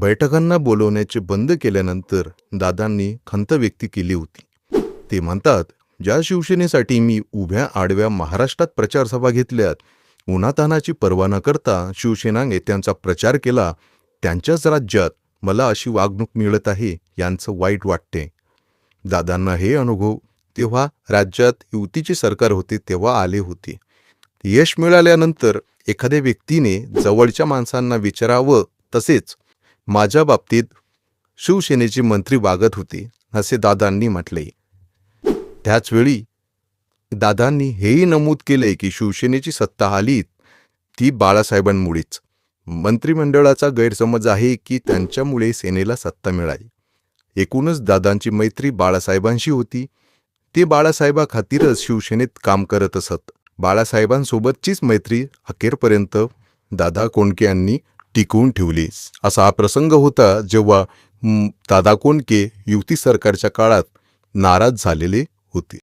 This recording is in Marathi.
बैठकांना बोलवण्याचे बंद केल्यानंतर दादांनी खंत व्यक्त केली होती. ते म्हणतात ज्या शिवसेनेसाठी मी उभ्या आडव्या महाराष्ट्रात प्रचारसभा घेतल्यात उन्हातानाची पर्वा न करता शिवसेना नेत्यांचा प्रचार केला त्यांच्याच राज्यात मला अशी वागणूक मिळत आहे यांचं वाईट वाटते दादांना हे अनुभव तेव्हा राज्यात युतीचे सरकार होते तेव्हा आले होते. यश मिळाल्यानंतर एखाद्या व्यक्तीने जवळच्या माणसांना विचारावं तसेच माझ्या बाबतीत शिवसेनेचे मंत्री वागत होते असे दादांनी म्हटले. त्याचवेळी दादांनी हेही नमूद केले की शिवसेनेची सत्ता आली ती बाळासाहेबांमुळेच. मंत्रिमंडळाचा गैरसमज आहे की त्यांच्यामुळे सेनेला सत्ता मिळाली. एकूणच दादांची मैत्री बाळासाहेबांशी होती. ते बाळासाहेबाखातीरच शिवसेनेत काम करत असत. बाळासाहेबांसोबतचीच मैत्री अखेरपर्यंत दादा कोंडके यांनी टिकवून ठेवली असा हा प्रसंग होता जेव्हा दादा कोंडके युती सरकारच्या काळात नाराज झालेले होते.